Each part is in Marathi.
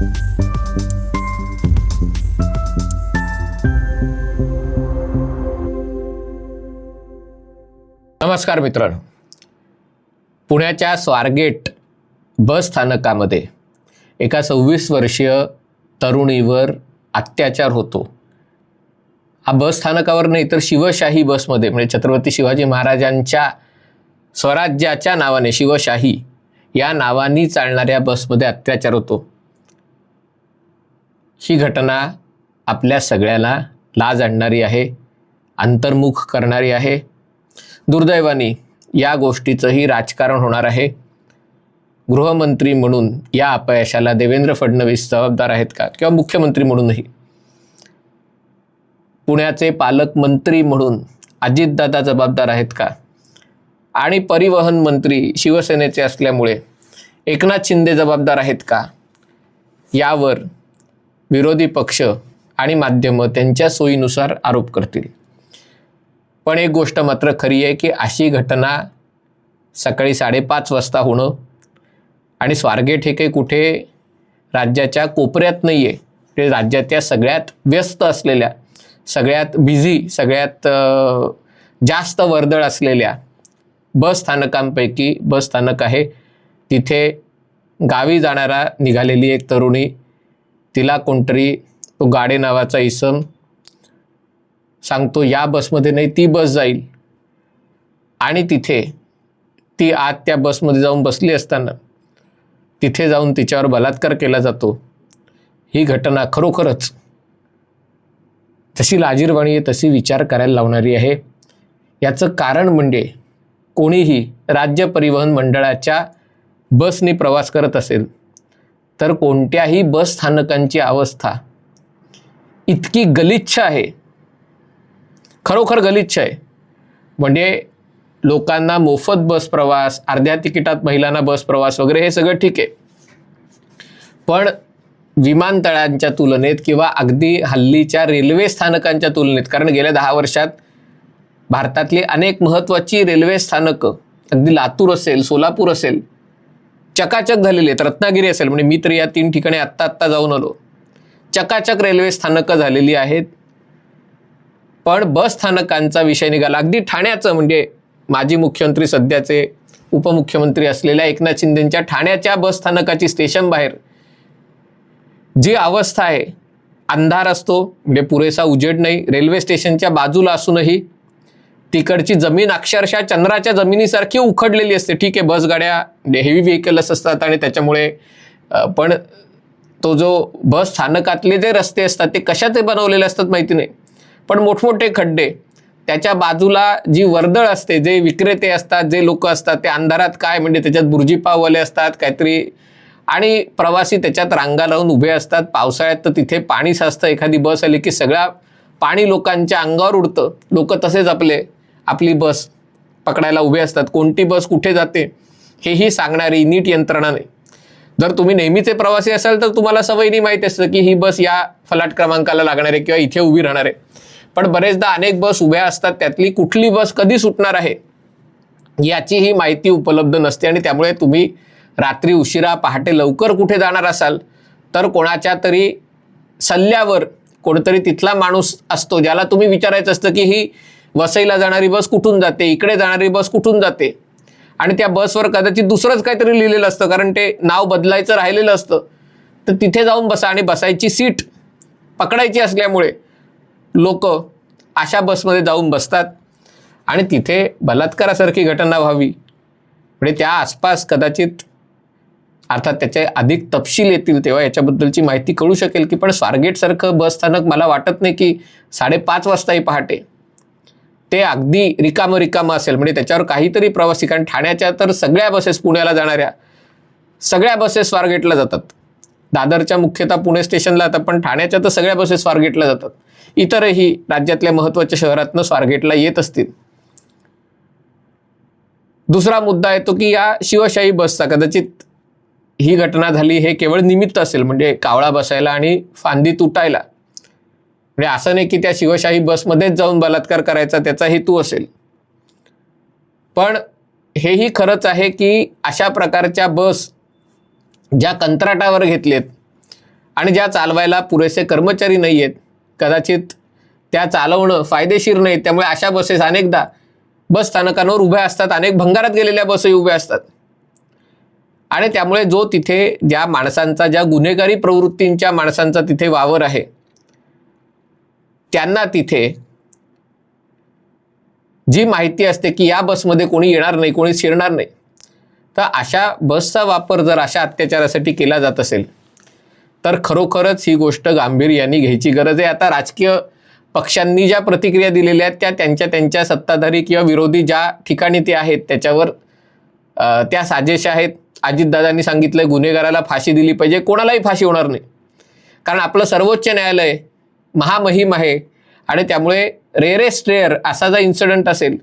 नमस्कार मित्रांनो. पुण्याच्या स्वारगेट बस स्थानकामध्ये एका सव्वीस वर्षीय तरुणीवर अत्याचार होतो. हा बस स्थानकावर नाही तर शिवशाही बसमध्ये म्हणजे छत्रपती शिवाजी महाराजांच्या स्वराज्याच्या नावाने शिवशाही या नावाने चालणाऱ्या बसमध्ये अत्याचार होतो. ही घटना आपल्या सगळ्याला लाज आणणारी आहे अंतर्मुख करणारी आहे. दुर्दैवाने या गोष्टीचंही राजकारण होणार आहे. गृहमंत्री म्हणून या अपयशाला देवेंद्र फडणवीस जबाबदार आहेत का? किंवा मुख्यमंत्री म्हणूनही? पुण्याचे पालकमंत्री म्हणून अजितदादा जबाबदार आहेत का? आणि परिवहन मंत्री शिवसेनेचे असल्यामुळे एकनाथ शिंदे जबाबदार आहेत का? यावर विरोधी पक्ष आणि माध्यमं त्यांच्या सोयीनुसार आरोप करतील. पण एक गोष्ट मात्र खरी आहे की अशी घटना सकाळी साडेपाच वाजता होणं आणि स्वारगेट हे काही कुठे राज्याच्या कोपऱ्यात नाही आहे ते राज्याच्या सगळ्यात व्यस्त असलेल्या सगळ्यात बिझी सगळ्यात जास्त वर्दळ असलेल्या बस स्थानकांपैकी बस स्थानक आहे. तिथे गावी जाणारा निघालेली एक तरुणी तिला कोणतरी तो गाडे नावाचा इसम सांगतो या बसमध्ये नाही ती बस जाईल. आणि तिथे ती आत त्या बसमध्ये जाऊन बसली असताना तिथे जाऊन तिच्यावर बलात्कार केला जातो. ही घटना खरोखरच जशी लाजीरवाणी आहे तशी विचार करायला लावणारी आहे. याचं कारण म्हणजे कोणीही राज्य परिवहन मंडळाच्या बसने प्रवास करत असेल तर कोणत्याही बस स्थानकांची अवस्था इतकी गलिच्छ आहे. खरोखर गलिच्छ आहे. म्हणजे लोकांना मोफत बस प्रवास अर्ध्या तिकिटात महिलांना बस प्रवास वगैरे हे सगळं ठीक आहे. पण विमानतळांच्या तुलनेत किंवा अगदी हल्लीच्या रेल्वे स्थानकांच्या तुलनेत कारण गेल्या दहा वर्षात भारतातली अनेक महत्त्वाची रेल्वे स्थानकं अगदी लातूर असेल सोलापूर असेल चकाचक झालेले आहेत. रत्नागिरी असेल म्हणजे मी तर या तीन ठिकाणी आत्ता आत्ता जाऊन आलो. चकाचक रेल्वे स्थानकं झालेली आहेत. पण बस स्थानकांचा विषय निघाला. अगदी ठाण्याचं म्हणजे माजी मुख्यमंत्री सध्याचे उपमुख्यमंत्री असलेल्या एकनाथ शिंदेच्या ठाण्याच्या बस स्थानकाची स्टेशन बाहेर जी अवस्था आहे अंधार असतो म्हणजे पुरेसा उजेड नाही. रेल्वे स्टेशनच्या बाजूला असूनही तिकडची जमीन अक्षरशः चंद्राच्या जमिनीसारखी उखडलेली असते. ठीक आहे बस गाड्या हेवी व्हेकल्स असतात आणि त्याच्यामुळे पण तो जो बस स्थानकातले जे रस्ते असतात ते कशाचे बनवलेले असतात माहिती नाही. पण मोठमोठे खड्डे त्याच्या बाजूला जी वर्दळ असते जे विक्रेते असतात जे लोक असतात ते अंधारात काय म्हणजे त्याच्यात बुर्जीपाववाले असतात काहीतरी आणि प्रवासी त्याच्यात रांगा लावून उभे असतात. पावसाळ्यात तर तिथे पाणी साचतं एखादी बस आली की सगळ्या पाणी लोकांच्या अंगावर उडतं. लोक तसेच आपले आपली बस पकडायला उभे असतात. कोणती बस कुठे जाते हेही सांगणारी नीट यंत्रणा नाही. जर तुम्ही नेहमीचे प्रवासी असाल तर तुम्हाला सवयीने माहीत असतं की ही बस या फलाट क्रमांकाला लागणार आहे किंवा इथे उभी राहणार आहे. पण बरेचदा अनेक बस उभ्या असतात त्यातली कुठली बस कधी सुटणार आहे याचीही माहिती उपलब्ध नसते आणि त्यामुळे तुम्ही रात्री उशिरा पहाटे लवकर कुठे जाणार असाल तर कोणाच्या तरी सल्ल्यावर कोणतरी तिथला माणूस असतो ज्याला तुम्ही विचारायचं असतं की ही वसईला जाणारी बस कुठून जाते? इकडे जाणारी बस कुठून जाते? आणि त्या बसवर कदाचित दुसरंच काहीतरी लिहिलेलं असतं कारण ते नाव बदलायचं राहिलेलं असतं. तर तिथे जाऊन बसा आणि बसायची सीट पकडायची असल्यामुळे लोक अशा बसमध्ये जाऊन बसतात. आणि तिथे बलात्कारासारखी घटना व्हावी. म्हणजे त्या आसपास कदाचित अर्थात त्याचे अधिक तपशील येतील तेव्हा याच्याबद्दलची माहिती कळू शकेल की पण स्वारगेटसारखं बस स्थानक मला वाटत नाही की साडेपाच वाजताही पहाटे. ते अगदी रिकामं रिकामं असेल. म्हणजे त्याच्यावर काहीतरी प्रवासी कारण ठाण्याच्या तर सगळ्या बसेस पुण्याला जाणाऱ्या सगळ्या बसेस स्वारगेटला जातात. दादरच्या मुख्यतः पुणे स्टेशनला जातात पण ठाण्याच्या तर सगळ्या बसेस स्वारगेटला जातात. इतरही राज्यातल्या महत्त्वाच्या शहरातनं स्वारगेटला येत असतील. दुसरा मुद्दा येतो की या शिवशाही बसचा कदाचित ही घटना झाली हे केवळ निमित्त असेल. म्हणजे कावळा बसायला आणि फांदी तुटायला. म्हणजे असं नाही की त्या शिवशाही बसमध्येच जाऊन बलात्कार करायचा त्याचा हेतू असेल. पण हेही खरंच आहे की अशा प्रकारच्या बस ज्या कंत्राटावर घेतलेत आणि ज्या चालवायला पुरेसे कर्मचारी नाही आहेत कदाचित त्या चालवणं फायदेशीर नाही त्यामुळे अशा बसेस अनेकदा बस स्थानकांवर उभ्या असतात अनेक भंगारात गेलेल्या बसही उभ्या असतात. आणि त्यामुळे जो तिथे ज्या माणसांचा ज्या गुन्हेगारी प्रवृत्तींच्या माणसांचा तिथे वावर आहे त्यांना तिथे जी माहिती असते की या बसमध्ये कोणी येणार नाही कोणी शिरणार नाही. तर अशा बसचा वापर जर अशा अत्याचारासाठी केला जात असेल तर खरोखरच ही गोष्ट गांभीर्याने घ्यायची गरज आहे. आता राजकीय पक्षांनी ज्या प्रतिक्रिया दिलेल्या आहेत त्या त्यांच्या त्यांच्या सत्ताधारी किंवा विरोधी ज्या ठिकाणी ते आहेत त्याच्यावर त्या साजेश आहेत. अजितदादांनी सांगितलं गुन्हेगाराला फाशी दिली पाहिजे कोणालाही फाशी होणार नाही. कारण आपलं सर्वोच्च न्यायालय महामहिम आहे आणि त्यामुळे रेअरेस्ट रेअर असा जर इन्सिडंट असेल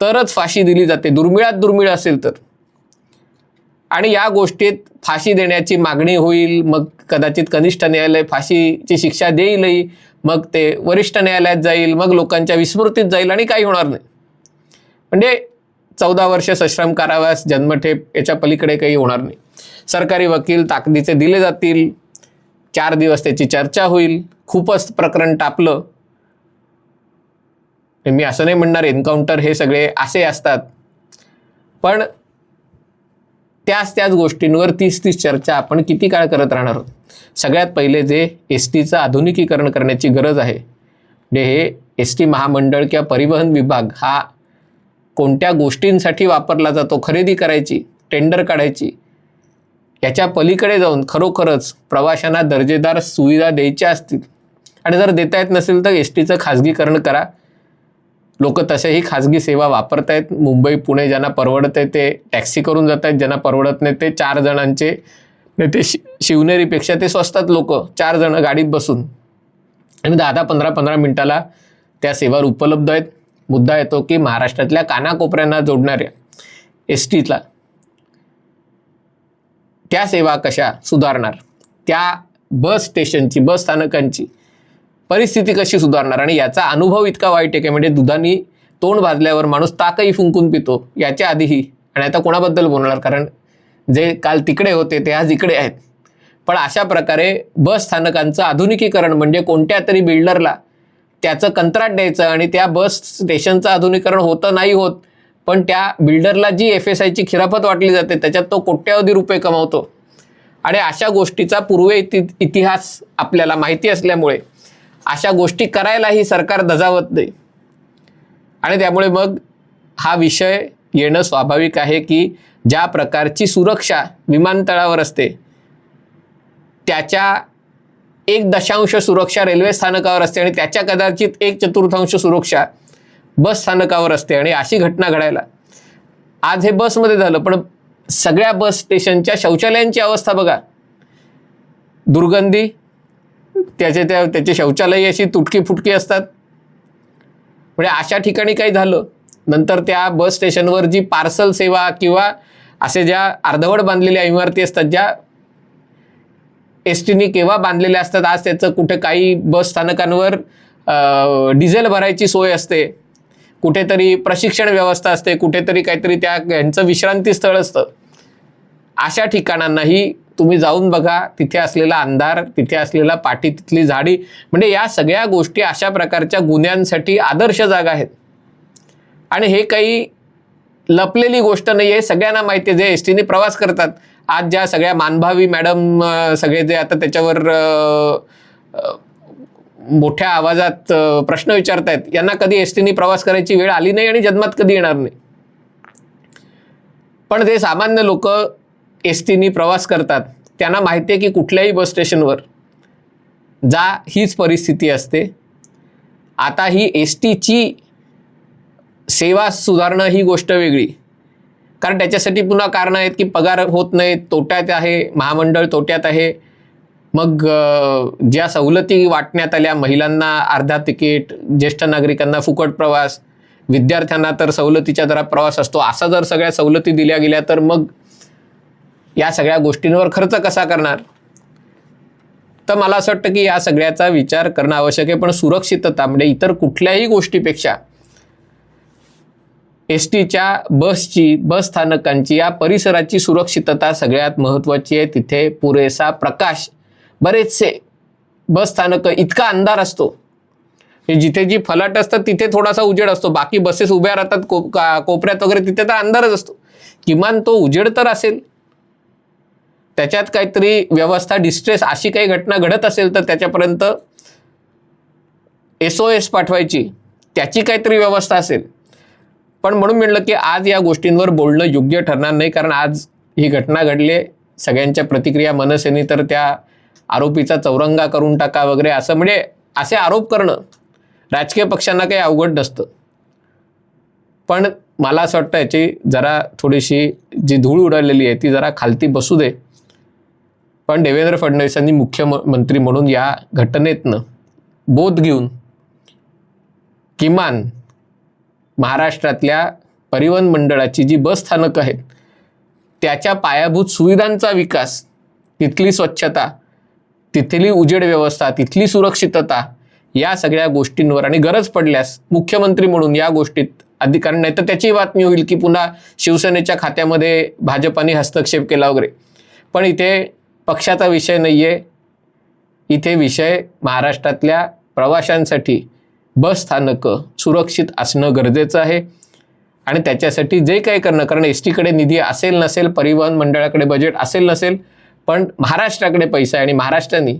तरच फाशी दिली जाते. दुर्मिळात दुर्मिळ असेल तर. आणि या गोष्टीत फाशी देण्याची मागणी होईल मग कदाचित कनिष्ठ न्यायालय फाशीची शिक्षा देईलही मग ते वरिष्ठ न्यायालयात जाईल मग लोकांच्या विस्मृतीत जाईल आणि काही होणार नाही. म्हणजे चौदा वर्ष सश्रम कारावास जन्मठेप याच्या पलीकडे काही होणार नाही. सरकारी वकील ताकदीचे दिले जातील चार दिवस त्याची चर्चा होईल. खूपच प्रकरण टापलं. मी असं नाही म्हणणार एन्काउंटर हे सगळे असे असतात. पण त्याच त्याच गोष्टींवर तीस तीस चर्चा आपण किती काळ करत राहणार आहोत? सगळ्यात पहिले जे एस टीचं आधुनिकीकरण करण्याची गरज आहे. म्हणजे हे एस टी महामंडळ किंवा परिवहन विभाग हा कोणत्या गोष्टींसाठी वापरला जातो? खरेदी करायची टेंडर काढायची याच्या पलीकडे जाऊन खरोखरच प्रवाशांना दर्जेदार सुविधा द्यायच्या असतील. आणि जर देता येत नसेल तर एस टीचं खाजगीकरण करा. लोक तसेही खाजगी सेवा वापरत आहेत मुंबई पुणे ज्यांना परवडत आहे ते टॅक्सी करून जात आहेत ज्यांना परवडत नाही ते चार जणांचे नाही ते शि शिवनेरीपेक्षा ते स्वस्तात लोक चार जणं गाडीत बसून. आणि दहा दहा पंधरा पंधरा मिनटाला त्या सेवा उपलब्ध आहेत. मुद्दा येतो की महाराष्ट्रातल्या कानाकोपऱ्यांना जोडणाऱ्या एस टीला त्या सेवा कशा सुधारणार? त्या बस स्टेशनची बस स्थानकांची परिस्थिती कशी सुधारणार? आणि याचा अनुभव इतका वाईट आहे की म्हणजे दुधाने तोंड भाजल्यावर माणूस ताकही फुंकून पितो. याच्या आधीही. आणि आता कोणाबद्दल बोलणार? कारण जे काल तिकडे होते ते आज इकडे आहेत. पण अशा प्रकारे बस स्थानकांचं आधुनिकीकरण म्हणजे कोणत्या तरी बिल्डरला त्याचं कंत्राट द्यायचं आणि त्या बस स्टेशनचं आधुनिकीकरण होतं नाही होत पण त्या बिल्डरला जी एफ एस आयची खिरापत वाटली जाते त्याच्यात तो कोट्यावधी रुपये कमावतो. आणि अशा गोष्टीचा पूर्वे इति इतिहास आपल्याला माहिती असल्यामुळे अशा गोष्टी करायलाही सरकार दजावत नाही. आणि त्यामुळे मग हा विषय येणं स्वाभाविक आहे की ज्या प्रकारची सुरक्षा विमानतळावर असते त्याच्या एक दशांश सुरक्षा रेल्वे स्थानकावर असते आणि त्याच्या कदाचित एक चतुर्थांश सुरक्षा बस स्थानकावर असते आणि अशी घटना घडायला. आज हे बसमध्ये झालं पण सगळ्या बस स्टेशनच्या शौचालयांची अवस्था बघा. दुर्गंधी त्याचे त्या त्याचे शौचालय अशी तुटकी फुटकी असतात. म्हणजे अशा ठिकाणी काही झालं नंतर त्या बस स्टेशनवर जी पार्सल सेवा किंवा असे ज्या अर्धवट बांधलेल्या इमारती असतात ज्या एस टीने केव्हा बांधलेल्या असतात आज त्याचं कुठं काही बस स्थानकांवर डिझेल भरायची सोय असते. कुठेतरी प्रशिक्षण व्यवस्था असते कुठेतरी काहीतरी त्या यांचं विश्रांती स्थळ असतं. अशा ठिकाणांनाही तुम्ही जाऊन बघा तिथे असलेला अंधार तिथे असलेला पाठी तिथली झाडी. म्हणजे या सगळ्या गोष्टी अशा प्रकारच्या गुन्ह्यांसाठी आदर्श जागा आहेत. आणि हे काही लपलेली गोष्ट नाही आहे सगळ्यांना माहिती आहे. जे एस टीने प्रवास करतात आज ज्या सगळ्या मानभावी मॅडम सगळे जे आता त्याच्यावर मोठ्या आवाजात प्रश्न विचारतायत यांना कधी एस टीने प्रवास करायची वेळ आली नाही आणि जन्मात कधी येणार नाही. पण जे सामान्य लोक एस टीनी प्रवास करतात त्यांना माहिती आहे की कुठल्याही बस स्टेशनवर जा हीच परिस्थिती असते. आता ही एस टीची सेवा सुधारणं ही गोष्ट वेगळी. कारण त्याच्यासाठी पुन्हा कारणं आहेत की पगार होत नाहीत तोट्यात आहे महामंडळ तोट्यात आहे. मग ज्या सवलती वाटण्यात आल्या महिलांना अर्धा तिकीट ज्येष्ठ नागरिकांना फुकट प्रवास विद्यार्थ्यांना तर सवलतीच्या दरात प्रवास असतो असा जर सगळ्या सवलती दिल्या गेल्या तर मग या सगळ्या गोष्टींवर खर्च कसा करणार? तर मला असं वाटतं की या सगळ्याचा विचार करणं आवश्यक आहे पण सुरक्षितता म्हणजे इतर कुठल्याही गोष्टीपेक्षा एस टीच्या बसची बस स्थानकांची या परिसराची सुरक्षितता सगळ्यात महत्त्वाची आहे. तिथे पुरेसा प्रकाश बरेचसे बस स्थानकं इतका अंधार असतो. हे जिथे जी फलाट असतात तिथे थोडासा उजेड असतो. बाकी बसेस उभ्या राहतात को का- कोपऱ्यात वगैरे तिथे तर अंधारच असतो. किमान तो उजेड तर असेल. त्याच्यात काहीतरी व्यवस्था डिस्ट्रेस अशी काही घटना घडत असेल तर त्याच्यापर्यंत एस ओ एस पाठवायची त्याची काहीतरी व्यवस्था असेल. पण म्हणून म्हणलं की आज या गोष्टींवर बोलणं योग्य ठरणार नाही कारण आज ही घटना घडली सगळ्यांच्या प्रतिक्रिया मनसेने तर त्या आरोपीचा चौरंगा करून टाका वगैरे असं म्हणजे असे आरोप करणं राजकीय पक्षांना काही अवघड नसतं. पण मला असं वाटतं याची जरा थोडीशी जी धूळ उडवलेली आहे ती जरा खालती बसू दे. पण देवेंद्र फडणवीसांनी मुख्यमंत्री म्हणून या घटनेतनं बोध घेऊन किमान महाराष्ट्रातल्या परिवहन मंडळाची जी बसस्थानकं आहेत त्याच्या पायाभूत सुविधांचा विकास तिथली स्वच्छता तिथली उजेड व्यवस्था तिथली सुरक्षितता या सगळ्या गोष्टींवर आणि गरज पडल्यास मुख्यमंत्री म्हणून या गोष्टीत अधिकार नाही तर त्याची बातमी होईल की पुन्हा शिवसेनेच्या खात्यामध्ये भाजपाने हस्तक्षेप केला वगैरे. पण इथे पक्षाचा विषय नाही आहे इथे विषय महाराष्ट्रातल्या प्रवाशांसाठी बस स्थानकं सुरक्षित असणं गरजेचं आहे. आणि त्याच्यासाठी जे काही करणं कारण एस टीकडे निधी असेल नसेल परिवहन मंडळाकडे बजेट असेल नसेल पण महाराष्ट्राकडे पैसा आहे आणि महाराष्ट्राने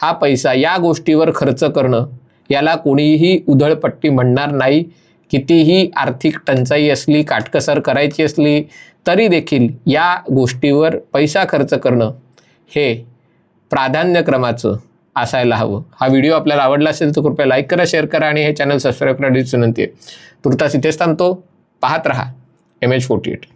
हा पैसा या गोष्टीवर खर्च करणं याला कोणीही उधळपट्टी म्हणणार नाही. कितीही आर्थिक टंचाई असली काटकसर करायची असली तरी देखील या गोष्टीवर पैसा खर्च करणं हे प्राधान्यक्रमाचं असायला हवं. हा व्हिडिओ आपल्याला आवडला असेल तर कृपया लाईक करा शेअर करा आणि हे चॅनल सबस्क्राईब करण्याची विनंती आहे. तुर्तास इथेच थांबतो. पाहत रहा. M H forty eight